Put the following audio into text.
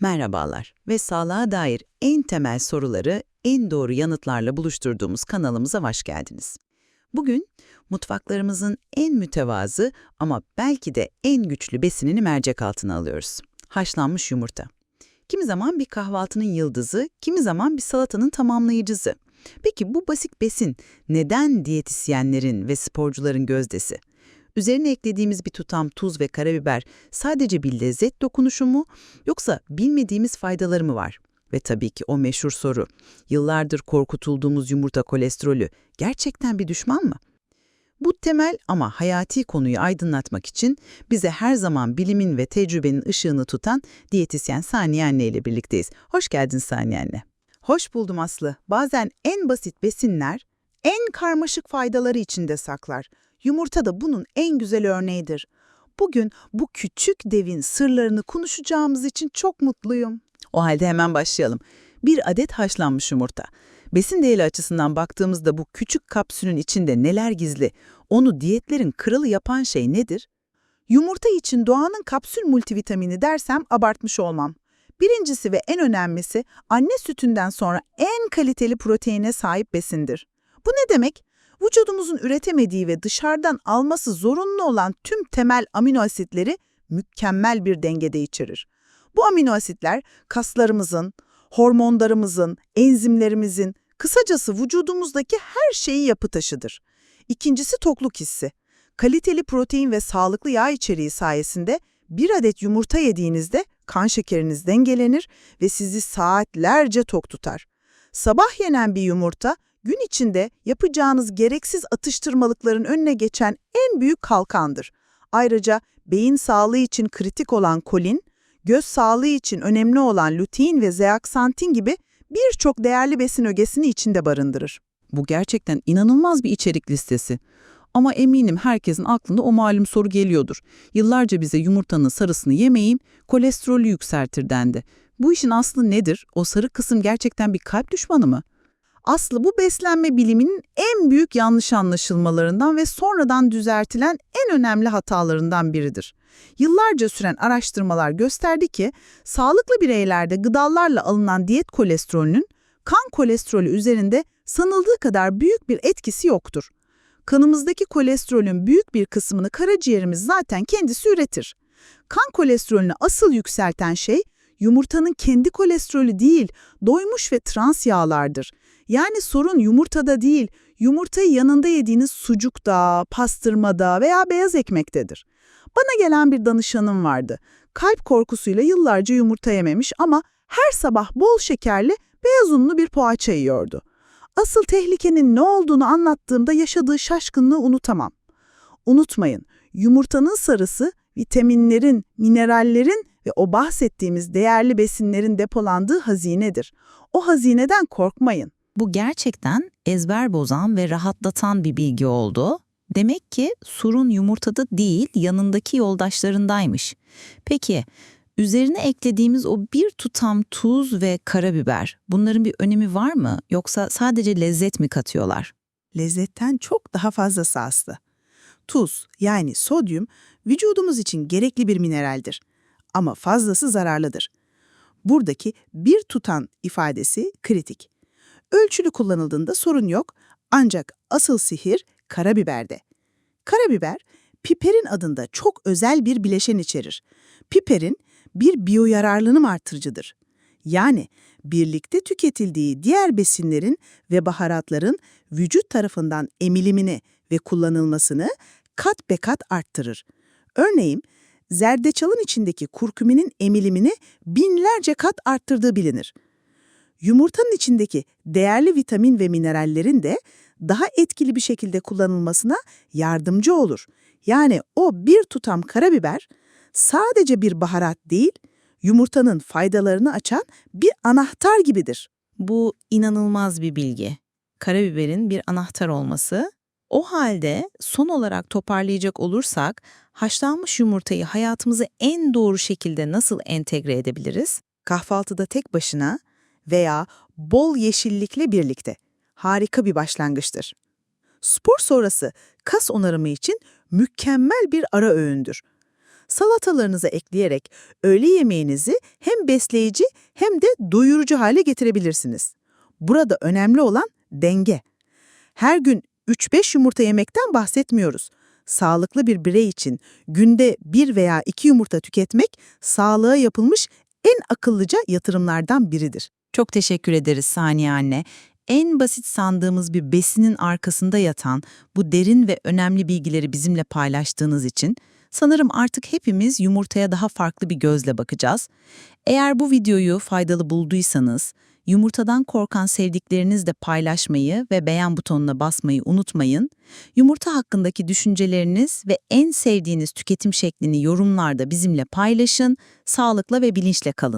Merhabalar ve sağlığa dair en temel soruları en doğru yanıtlarla buluşturduğumuz kanalımıza hoş geldiniz. Bugün mutfaklarımızın en mütevazı ama belki de en güçlü besinini mercek altına alıyoruz. Haşlanmış yumurta. Kimi zaman bir kahvaltının yıldızı, kimi zaman bir salatanın tamamlayıcısı. Peki bu basit besin neden diyetisyenlerin ve sporcuların gözdesi? Üzerine eklediğimiz bir tutam tuz ve karabiber sadece bir lezzet dokunuşu mu yoksa bilmediğimiz faydaları mı var? Ve tabii ki o meşhur soru, yıllardır korkutulduğumuz yumurta kolesterolü gerçekten bir düşman mı? Bu temel ama hayati konuyu aydınlatmak için bize her zaman bilimin ve tecrübenin ışığını tutan diyetisyen Saniye Anne ile birlikteyiz. Hoş geldin Saniye Anne. Hoş buldum Aslı. Bazen en basit besinler en karmaşık faydaları içinde saklar. Yumurta da bunun en güzel örneğidir. Bugün bu küçük devin sırlarını konuşacağımız için çok mutluyum. O halde hemen başlayalım. Bir adet haşlanmış yumurta. Besin değeri açısından baktığımızda bu küçük kapsülün içinde neler gizli? Onu diyetlerin kralı yapan şey nedir? Yumurta için doğanın kapsül multivitamini dersem abartmış olmam. Birincisi ve en önemlisi anne sütünden sonra en kaliteli proteine sahip besindir. Bu ne demek? Vücudumuzun üretemediği ve dışarıdan alması zorunlu olan tüm temel amino asitleri mükemmel bir dengede içerir. Bu amino asitler kaslarımızın, hormonlarımızın, enzimlerimizin, kısacası vücudumuzdaki her şeyi yapı taşıdır. İkincisi tokluk hissi. Kaliteli protein ve sağlıklı yağ içeriği sayesinde bir adet yumurta yediğinizde kan şekeriniz dengelenir ve sizi saatlerce tok tutar. Sabah yenen bir yumurta gün içinde yapacağınız gereksiz atıştırmalıkların önüne geçen en büyük kalkandır. Ayrıca beyin sağlığı için kritik olan kolin, göz sağlığı için önemli olan lutein ve zeaksantin gibi birçok değerli besin ögesini içinde barındırır. Bu gerçekten inanılmaz bir içerik listesi. Ama eminim herkesin aklında o malum soru geliyordur. Yıllarca bize yumurtanın sarısını yemeyin, kolesterolü yükseltir dendi. Bu işin aslı nedir? O sarı kısım gerçekten bir kalp düşmanı mı? Aslı bu beslenme biliminin en büyük yanlış anlaşılmalarından ve sonradan düzeltilen en önemli hatalarından biridir. Yıllarca süren araştırmalar gösterdi ki sağlıklı bireylerde gıdalarla alınan diyet kolesterolünün kan kolesterolü üzerinde sanıldığı kadar büyük bir etkisi yoktur. Kanımızdaki kolesterolün büyük bir kısmını karaciğerimiz zaten kendisi üretir. Kan kolesterolünü asıl yükselten şey yumurtanın kendi kolesterolü değil, doymuş ve trans yağlardır. Yani sorun yumurtada değil, yumurtayı yanında yediğiniz sucukta, pastırmada veya beyaz ekmektedir. Bana gelen bir danışanım vardı. Kalp korkusuyla yıllarca yumurta yememiş ama her sabah bol şekerli, beyaz unlu bir poğaça yiyordu. Asıl tehlikenin ne olduğunu anlattığımda yaşadığı şaşkınlığı unutamam. Unutmayın, yumurtanın sarısı vitaminlerin, minerallerin ve o bahsettiğimiz değerli besinlerin depolandığı hazinedir. O hazineden korkmayın. Bu gerçekten ezber bozan ve rahatlatan bir bilgi oldu. Demek ki sorun yumurtada değil, yanındaki yoldaşlarındaymış. Peki, üzerine eklediğimiz o bir tutam tuz ve karabiber, bunların bir önemi var mı? Yoksa sadece lezzet mi katıyorlar? Lezzetten çok daha fazlası Aslı. Tuz yani sodyum vücudumuz için gerekli bir mineraldir. Ama fazlası zararlıdır. Buradaki bir tutan ifadesi kritik. Ölçülü kullanıldığında sorun yok ancak asıl sihir karabiberde. Karabiber, piperin adında çok özel bir bileşen içerir. Piperin bir biyoyararlılığım artırıcıdır. Yani birlikte tüketildiği diğer besinlerin ve baharatların vücut tarafından emilimini ve kullanılmasını kat be kat arttırır. Örneğin, zerdeçalın içindeki kurkuminin emilimini binlerce kat arttırdığı bilinir. Yumurtanın içindeki değerli vitamin ve minerallerin de daha etkili bir şekilde kullanılmasına yardımcı olur. Yani o bir tutam karabiber sadece bir baharat değil, yumurtanın faydalarını açan bir anahtar gibidir. Bu inanılmaz bir bilgi. Karabiberin bir anahtar olması. O halde son olarak toparlayacak olursak haşlanmış yumurtayı hayatımıza en doğru şekilde nasıl entegre edebiliriz? Kahvaltıda tek başına veya bol yeşillikle birlikte harika bir başlangıçtır. Spor sonrası kas onarımı için mükemmel bir ara öğündür. salatalarınıza ekleyerek öğle yemeğinizi hem besleyici hem de doyurucu hale getirebilirsiniz. Burada önemli olan denge. Her gün 3-5 yumurta yemekten bahsetmiyoruz. Sağlıklı bir birey için günde bir veya iki yumurta tüketmek sağlığa yapılmış en akıllıca yatırımlardan biridir. Çok teşekkür ederiz Saniye anne. En basit sandığımız bir besinin arkasında yatan bu derin ve önemli bilgileri bizimle paylaştığınız için sanırım artık hepimiz yumurtaya daha farklı bir gözle bakacağız. Eğer bu videoyu faydalı bulduysanız, yumurtadan korkan sevdiklerinizle paylaşmayı ve beğen butonuna basmayı unutmayın. Yumurta hakkındaki düşünceleriniz ve en sevdiğiniz tüketim şeklini yorumlarda bizimle paylaşın. Sağlıkla ve bilinçle kalın.